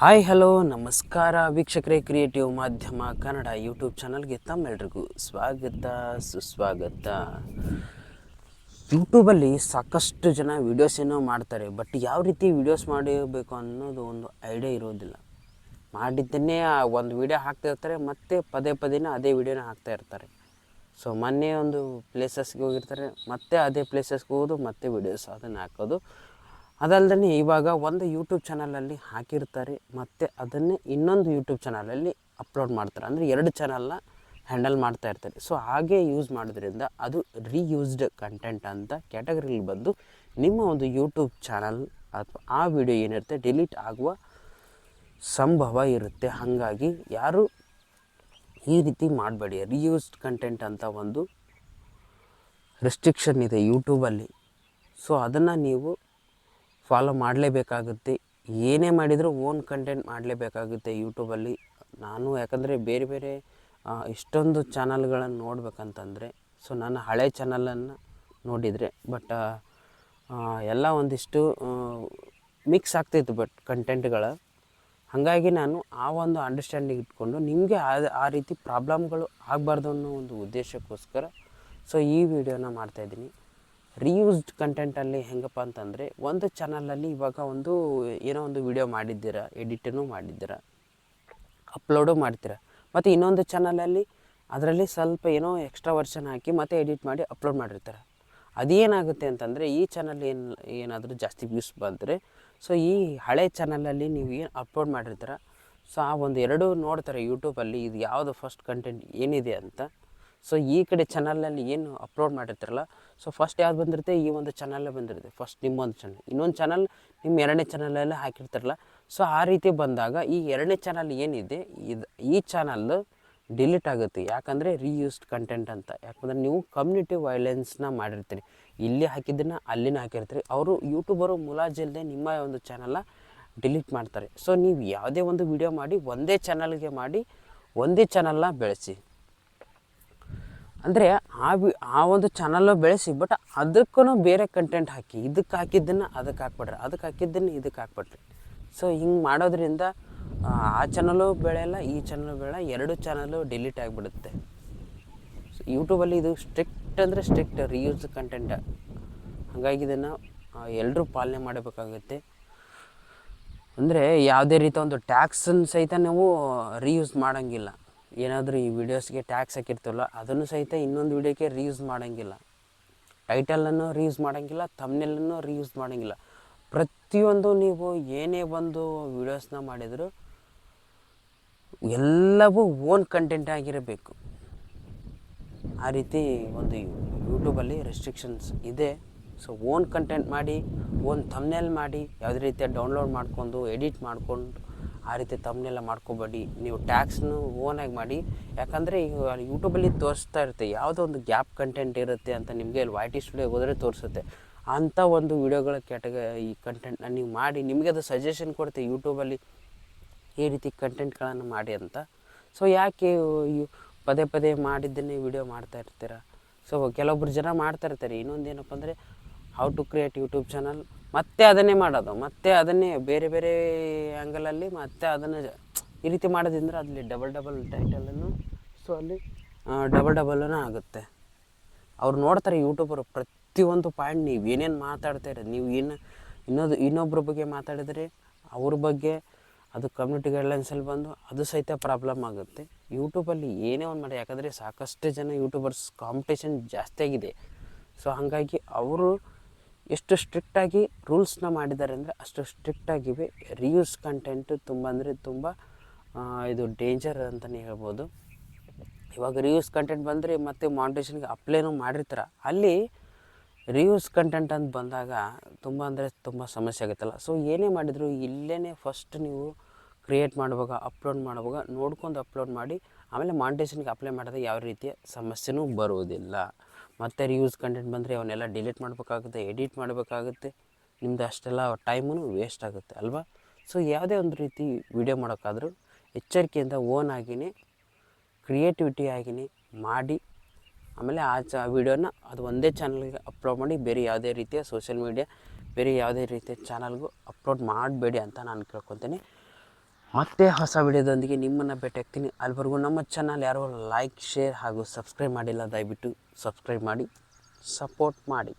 Hi, hello, ನಮಸ್ಕಾರ ವೀಕ್ಷಕರೇ, creative ಮಾಧ್ಯಮ ಕನ್ನಡ ಯೂಟ್ಯೂಬ್ ಚಾನಲ್ಗೆ ತಮ್ಮೆಲ್ರಿಗೂ ಸ್ವಾಗತ, ಸುಸ್ವಾಗತ. ಯೂಟ್ಯೂಬಲ್ಲಿ ಸಾಕಷ್ಟು ಜನ ವೀಡಿಯೋಸ್ ಏನೋ ಮಾಡ್ತಾರೆ ಬಟ್ ಯಾವ ರೀತಿ ವೀಡಿಯೋಸ್ ಮಾಡಬೇಕು ಅನ್ನೋದು ಒಂದು ಐಡಿಯಾ ಇರೋದಿಲ್ಲ. ಮಾಡಿದ್ದನ್ನೇ ಒಂದು ವೀಡಿಯೋ ಹಾಕ್ತಾ ಇರ್ತಾರೆ, ಮತ್ತೆ ಪದೇ ಪದೇನೇ ಅದೇ ವೀಡಿಯೋನ ಹಾಕ್ತಾ ಇರ್ತಾರೆ. ಸೊ ಮೊನ್ನೆ ಒಂದು ಪ್ಲೇಸಸ್ಗೆ ಹೋಗಿರ್ತಾರೆ, ಮತ್ತೆ ಅದೇ ಪ್ಲೇಸಸ್ಗೆ ಹೋಗೋದು, ಮತ್ತೆ ವೀಡಿಯೋಸ್ ಅದನ್ನು ಹಾಕೋದು. ಅದಲ್ಲದೆ ಇವಾಗ ಒಂದು ಯೂಟ್ಯೂಬ್ ಚಾನಲಲ್ಲಿ ಹಾಕಿರ್ತಾರೆ, ಮತ್ತು ಅದನ್ನೇ ಇನ್ನೊಂದು ಯೂಟ್ಯೂಬ್ ಚಾನಲಲ್ಲಿ ಅಪ್ಲೋಡ್ ಮಾಡ್ತಾರೆ. ಅಂದರೆ ಎರಡು ಚಾನಲ್ನ ಹ್ಯಾಂಡಲ್ ಮಾಡ್ತಾ ಇರ್ತಾರೆ. ಸೊ ಹಾಗೆ ಯೂಸ್ ಮಾಡೋದ್ರಿಂದ ಅದು ರೀಯೂಸ್ಡ್ ಕಂಟೆಂಟ್ ಅಂತ ಕ್ಯಾಟಗರಿಲಿ ಬಂದು ನಿಮ್ಮ ಒಂದು ಯೂಟ್ಯೂಬ್ ಚಾನಲ್ ಅಥವಾ ಆ ವಿಡಿಯೋ ಏನಿರುತ್ತೆ ಡಿಲೀಟ್ ಆಗುವ ಸಂಭವ ಇರುತ್ತೆ. ಹಾಗಾಗಿ ಯಾರು ಈ ರೀತಿ ಮಾಡಬೇಡಿ. ರೀಯೂಸ್ಡ್ ಕಂಟೆಂಟ್ ಅಂತ ಒಂದು ರೆಸ್ಟ್ರಿಕ್ಷನ್ ಇದೆ ಯೂಟ್ಯೂಬಲ್ಲಿ ಸೊ ಅದನ್ನು ನೀವು ಫಾಲೋ ಮಾಡಲೇಬೇಕಾಗುತ್ತೆ. ಏನೇ ಮಾಡಿದರೂ ಓನ್ ಕಂಟೆಂಟ್ ಮಾಡಲೇಬೇಕಾಗುತ್ತೆ ಯೂಟ್ಯೂಬಲ್ಲಿ ನಾನು ಯಾಕಂದರೆ ಬೇರೆ ಬೇರೆ ಇಷ್ಟೊಂದು ಚಾನಲ್ಗಳನ್ನು ನೋಡಬೇಕಂತಂದರೆ ಸೊ ನನ್ನ ಹಳೆ ಚಾನಲನ್ನು ನೋಡಿದರೆ ಬಟ್ ಎಲ್ಲ ಒಂದಿಷ್ಟು ಮಿಕ್ಸ್ ಆಗ್ತಿತ್ತು ಬಟ್ ಕಂಟೆಂಟ್ಗಳು ಹಾಗಾಗಿ ನಾನು ಆ ಒಂದು ಅಂಡರ್ಸ್ಟ್ಯಾಂಡಿಂಗ್ ಇಟ್ಕೊಂಡು ನಿಮಗೆ ಆ ರೀತಿ ಪ್ರಾಬ್ಲಮ್ಗಳು ಆಗಬಾರ್ದು ಅನ್ನೋ ಒಂದು ಉದ್ದೇಶಕ್ಕೋಸ್ಕರ ಸೊ ಈ ವಿಡಿಯೋನ ಮಾಡ್ತಾಯಿದ್ದೀನಿ ರೀಯೂಸ್ಡ್ ಕಂಟೆಂಟಲ್ಲಿ ಹೆಂಗಪ್ಪ ಅಂತಂದರೆ ಒಂದು ಚಾನಲಲ್ಲಿ ಇವಾಗ ಒಂದು ಏನೋ ಒಂದು ವಿಡಿಯೋ ಮಾಡಿದ್ದೀರಾ ಎಡಿಟನ್ನು ಮಾಡಿದ್ದೀರ ಅಪ್ಲೋಡು ಮಾಡ್ತೀರ. ಮತ್ತು ಇನ್ನೊಂದು ಚಾನಲಲ್ಲಿ ಅದರಲ್ಲಿ ಸ್ವಲ್ಪ ಏನೋ ಎಕ್ಸ್ಟ್ರಾ ವರ್ಷನ್ ಹಾಕಿ ಮತ್ತೆ ಎಡಿಟ್ ಮಾಡಿ ಅಪ್ಲೋಡ್ ಮಾಡಿರ್ತಾರೆ. ಅದೇನಾಗುತ್ತೆ ಅಂತಂದರೆ ಈ ಚಾನಲ್ ಏನು, ಏನಾದರೂ ಜಾಸ್ತಿ ವ್ಯೂಸ್ ಬಂದರೆ ಸೊ ಈ ಹಳೆ ಚಾನಲಲ್ಲಿ ನೀವು ಏನು ಅಪ್ಲೋಡ್ ಮಾಡಿರ್ತೀರ ಸೊ ಆ ಒಂದು ಎರಡು ನೋಡ್ತಾರೆ ಯೂಟ್ಯೂಬಲ್ಲಿ ಇದು ಯಾವುದು ಫಸ್ಟ್ ಕಂಟೆಂಟ್ ಏನಿದೆ ಅಂತ. ಸೊ ಈ ಕಡೆ ಚಾನಲ್ನಲ್ಲಿ ಏನು ಅಪ್ಲೋಡ್ ಮಾಡಿರ್ತಾರಲ್ಲ ಸೊ ಫಸ್ಟ್ ಯಾವ್ದು ಬಂದಿರುತ್ತೆ? ಈ ಒಂದು ಚಾನಲ್ಲೇ ಬಂದಿರುತ್ತೆ. ಫಸ್ಟ್ ನಿಮ್ಮೊಂದು ಚಾನಲ್ ಇನ್ನೊಂದು ಚಾನಲ್ ನಿಮ್ಮ ಎರಡನೇ ಚಾನಲಲ್ಲೇ ಹಾಕಿರ್ತಾರಲ್ಲ. ಸೊ ಆ ರೀತಿ ಬಂದಾಗ ಈ ಎರಡನೇ ಚಾನಲ್ ಏನಿದೆ? ಇದು, ಈ ಚಾನಲ್ ಡಿಲೀಟ್ ಆಗುತ್ತೆ. ಯಾಕಂದರೆ ರೀಯೂಸ್ಡ್ ಕಂಟೆಂಟ್ ಅಂತ. ಯಾಕಂದರೆ ನೀವು ಕಮ್ಯುನಿಟಿ ವೈಲೆನ್ಸ್ನ ಮಾಡಿರ್ತೀರಿ. ಇಲ್ಲಿ ಹಾಕಿದ್ದನ್ನು ಅಲ್ಲಿನ ಹಾಕಿರ್ತೀರಿ. ಅವರು ಯೂಟ್ಯೂಬರು ಮುಲಾಜಿಲ್ಲದೆ ನಿಮ್ಮ ಒಂದು ಚಾನಲ್ನ ಡಿಲೀಟ್ ಮಾಡ್ತಾರೆ. ಸೊ ನೀವು ಯಾವುದೇ ಒಂದು ವಿಡಿಯೋ ಮಾಡಿ, ಒಂದೇ ಚಾನಲ್ಗೆ ಮಾಡಿ, ಒಂದೇ ಚಾನಲ್ನ ಬೆಳೆಸಿ. ಅಂದರೆ ಆ ವಿ ಆ ಒಂದು ಚಾನಲ್ಲು ಬೆಳೆಸಿ ಬಟ್ ಅದಕ್ಕೂ ಬೇರೆ ಕಂಟೆಂಟ್ ಹಾಕಿ ಇದಕ್ಕೆ ಹಾಕಿದ್ದನ್ನು ಅದಕ್ಕೆ ಹಾಕ್ಬಿಡ್ರಿ ಅದಕ್ಕೆ ಹಾಕಿದ್ದನ್ನು ಇದಕ್ಕೆ ಹಾಕ್ಬಿಟ್ರಿ ಸೊ ಹಿಂಗೆ ಮಾಡೋದ್ರಿಂದ ಆ, ಆ ಚಾನಲು ಬೆಳೆಯಲ್ಲ ಈ ಚಾನಲ್ ಬೆಳೆಯಲ್ಲ ಎರಡು ಚಾನಲು ಡಿಲೀಟ್ ಆಗಿಬಿಡುತ್ತೆ. ಸೊ ಯೂಟ್ಯೂಬಲ್ಲಿ ಇದು ಸ್ಟ್ರಿಕ್ಟ್ ಅಂದರೆ ಸ್ಟ್ರಿಕ್ಟ್ ರಿಯೂಸ್ ಕಂಟೆಂಟ್ ಹಾಗಾಗಿ ಇದನ್ನು ಎಲ್ಲರೂ ಪಾಲನೆ ಮಾಡಬೇಕಾಗುತ್ತೆ. ಅಂದರೆ ಯಾವುದೇ ರೀತಿಯ ಒಂದು ಟ್ಯಾಕ್ಸನ್ನು ಸಹಿತ ನಾವು ರೀಯೂಸ್ ಮಾಡೋಂಗಿಲ್ಲ. ಏನಾದರೂ ಈ ವಿಡಿಯೋಸ್ಗೆ ಟ್ಯಾಕ್ಸ್ ಹಾಕಿರ್ತೀವಲ್ಲ, ಅದನ್ನು ಸಹಿತ ಇನ್ನೊಂದು ವಿಡಿಯೋಕ್ಕೆ ರೀಯೂಸ್ ಮಾಡೋಂಗಿಲ್ಲ. ಟೈಟಲನ್ನು ರೀಯೂಸ್ ಮಾಡೋಂಗಿಲ್ಲ ತಮ್ನೆಲ್ಲನ್ನು ರೀಯೂಸ್ ಮಾಡೋಂಗಿಲ್ಲ. ಪ್ರತಿಯೊಂದು ನೀವು ಏನೇ ಒಂದು ವಿಡಿಯೋಸ್ನ ಮಾಡಿದರೂ ಎಲ್ಲವೂ ಓನ್ ಕಂಟೆಂಟ್ ಆಗಿರಬೇಕು. ಆ ರೀತಿ ಒಂದು ಯೂಟ್ಯೂಬಲ್ಲಿ ರೆಸ್ಟ್ರಿಕ್ಷನ್ಸ್ ಇದೆ. ಸೊ ಓನ್ ಕಂಟೆಂಟ್ ಮಾಡಿ ಓನ್ ತಮ್ನೆಲ್ ಮಾಡಿ, ಯಾವುದೇ ರೀತಿಯ ಡೌನ್ಲೋಡ್ ಮಾಡಿಕೊಂಡು ಎಡಿಟ್ ಮಾಡ್ಕೊಂಡು ಆ ರೀತಿ ತಮ್ಮನ್ನೆಲ್ಲ ಮಾಡ್ಕೋಬೇಡಿ. ನೀವು ಟ್ಯಾಕ್ಸ್ನು ಓನಾಗಿ ಮಾಡಿ. ಯಾಕಂದರೆ ಈಗ ಯೂಟ್ಯೂಬಲ್ಲಿ ತೋರಿಸ್ತಾ ಇರುತ್ತೆ, ಯಾವುದೋ ಒಂದು ಗ್ಯಾಪ್ ಕಂಟೆಂಟ್ ಇರುತ್ತೆ ಅಂತ ನಿಮಗೆ ಅಲ್ಲಿ ವೈಟಿ ಸ್ಟುಡಿಯೋಗೆ ಹೋದರೆ ತೋರಿಸುತ್ತೆ. ಅಂಥ ಒಂದು ವಿಡಿಯೋಗಳ ಕ್ಯಾಟಗ ಈ ಕಂಟೆಂಟ್ನ ನೀವು ಮಾಡಿ, ನಿಮಗೆ ಅದು ಸಜೆಷನ್ ಕೊಡುತ್ತೆ ಯೂಟ್ಯೂಬಲ್ಲಿ ಈ ರೀತಿ ಕಂಟೆಂಟ್ಗಳನ್ನು ಮಾಡಿ ಅಂತ. ಸೊ ಯಾಕೆ ಪದೇ ಪದೇ ಮಾಡಿದ್ದನ್ನೇ ವಿಡಿಯೋ ಮಾಡ್ತಾ ಇರ್ತೀರ? ಸೊ ಕೆಲವೊಬ್ರು ಜನ ಮಾಡ್ತಾ ಇರ್ತಾರೆ. ಇನ್ನೊಂದು ಏನಪ್ಪ ಅಂದರೆ how to create YouTube channel ಮತ್ತೆ ಅದನ್ನೇ ಮಾಡೋದು, ಮತ್ತೆ ಅದನ್ನೇ ಬೇರೆ ಬೇರೆ ಆ್ಯಂಗಲಲ್ಲಿ ಮತ್ತೆ ಅದನ್ನು ಈ ರೀತಿ ಮಾಡೋದ್ರಿಂದ ಅಲ್ಲಿ ಡಬಲ್ ಡಬಲ್ ಟೈಟಲನ್ನು ಸೊ ಅಲ್ಲಿ ಡಬಲ್ ಡಬಲ್ ಆಗುತ್ತೆ. ಅವ್ರು ನೋಡ್ತಾರೆ ಯೂಟ್ಯೂಬರು ಪ್ರತಿಯೊಂದು ಪಾಯಿಂಟ್ ನೀವು ಏನೇನು ಮಾತಾಡ್ತಾ ಇರೋದು, ನೀವು ಏನು ಇನ್ನೊಂದು ಇನ್ನೊಬ್ಬರ ಬಗ್ಗೆ ಮಾತಾಡಿದರೆ ಅವ್ರ ಬಗ್ಗೆ ಅದು ಕಮ್ಯುನಿಟಿ ಗೈಡ್ಲೈನ್ಸಲ್ಲಿ ಬಂದು ಅದು ಸಹಿತ ಪ್ರಾಬ್ಲಮ್ ಆಗುತ್ತೆ. ಯೂಟ್ಯೂಬಲ್ಲಿ ಏನೇ ಒಂದು ಮಾಡಿ, ಯಾಕಂದರೆ ಸಾಕಷ್ಟು ಜನ ಯೂಟ್ಯೂಬರ್ಸ್ ಕಾಂಪಿಟೇಷನ್ ಜಾಸ್ತಿ ಆಗಿದೆ. ಸೊ ಹಾಗಾಗಿ ಅವರು ಎಷ್ಟು ಸ್ಟ್ರಿಕ್ಟಾಗಿ ರೂಲ್ಸ್ನ ಮಾಡಿದ್ದಾರೆ ಅಂದರೆ ಅಷ್ಟು ಸ್ಟ್ರಿಕ್ಟಾಗಿವೆ ರಿಯೂಸ್ ಕಂಟೆಂಟು ತುಂಬ ಅಂದರೆ ತುಂಬ ಇದು ಡೇಂಜರ್ ಅಂತಲೇ ಹೇಳ್ಬೋದು. ಇವಾಗ ರಿಯೂಸ್ ಕಂಟೆಂಟ್ ಬಂದರೆ ಮತ್ತೆ ಮಾನಿಟೇಷನ್ಗೆ ಅಪ್ಲೈನೂ ಮಾಡಿರ್ತಾರೆ. ಅಲ್ಲಿ ರಿಯೂಸ್ ಕಂಟೆಂಟ್ ಅಂತ ಬಂದಾಗ ತುಂಬ ಅಂದರೆ ತುಂಬ ಸಮಸ್ಯೆ ಆಗುತ್ತಲ್ಲ. ಸೊ ಏನೇ ಮಾಡಿದರೂ ಇಲ್ಲೇ ಫಸ್ಟ್ ನೀವು ಕ್ರಿಯೇಟ್ ಮಾಡುವಾಗ ಅಪ್ಲೋಡ್ ಮಾಡುವಾಗ ನೋಡ್ಕೊಂಡು ಅಪ್ಲೋಡ್ ಮಾಡಿ, ಆಮೇಲೆ ಮಾಂಟೇಷನ್ಗೆ ಅಪ್ಲೈ ಮಾಡಿದಾಗ ಯಾವ ರೀತಿಯ ಸಮಸ್ಯೆನೂ ಬರುವುದಿಲ್ಲ. ಮತ್ತು ರಿಯೂಸ್ ಕಂಟೆಂಟ್ ಬಂದರೆ ಅವನ್ನೆಲ್ಲ ಡಿಲೀಟ್ ಮಾಡಬೇಕಾಗುತ್ತೆ ಎಡಿಟ್ ಮಾಡಬೇಕಾಗುತ್ತೆ. ನಿಮ್ಮದು ಅಷ್ಟೆಲ್ಲ ಟೈಮೂ ವೇಸ್ಟ್ ಆಗುತ್ತೆ, ಅಲ್ವಾ? ಸೊ ಯಾವುದೇ ಒಂದು ರೀತಿ ವಿಡಿಯೋ ಮಾಡೋಕ್ಕಾದರೂ ಎಚ್ಚರಿಕೆಯಿಂದ ಓನ್ ಆಗಿನೇ ಕ್ರಿಯೇಟಿವಿಟಿ ಆಗಿನೇ ಮಾಡಿ, ಆಮೇಲೆ ಆ ಚ ವೀಡಿಯೋನ ಅದು ಒಂದೇ ಚಾನಲ್ಗೆ ಅಪ್ಲೋಡ್ ಮಾಡಿ ಬೇರೆ ಯಾವುದೇ ರೀತಿಯ ಸೋಷಿಯಲ್ ಮೀಡಿಯಾ ಬೇರೆ ಯಾವುದೇ ರೀತಿಯ ಚಾನಲ್ಗೂ ಅಪ್ಲೋಡ್ ಮಾಡಬೇಡಿ ಅಂತ ನಾನು ಕೇಳ್ಕೊತೀನಿ. ಮತ್ತೆ ಹೊಸ ವಿಡಿಯೋದೊಂದಿಗೆ ನಿಮ್ಮನ್ನು ಭೇಟಿಯಾಗ್ತೀನಿ ಅಲ್ಲಿವರೆಗೂ ನಮ್ಮ ಚಾನಲ್ ಯಾರು ಲೈಕ್ ಶೇರ್ ಹಾಗೂ ಸಬ್ಸ್ಕ್ರೈಬ್ ಮಾಡಿಲ್ಲ, ದಯವಿಟ್ಟು ಸಬ್ಸ್ಕ್ರೈಬ್ ಮಾಡಿ ಸಪೋರ್ಟ್ ಮಾಡಿ.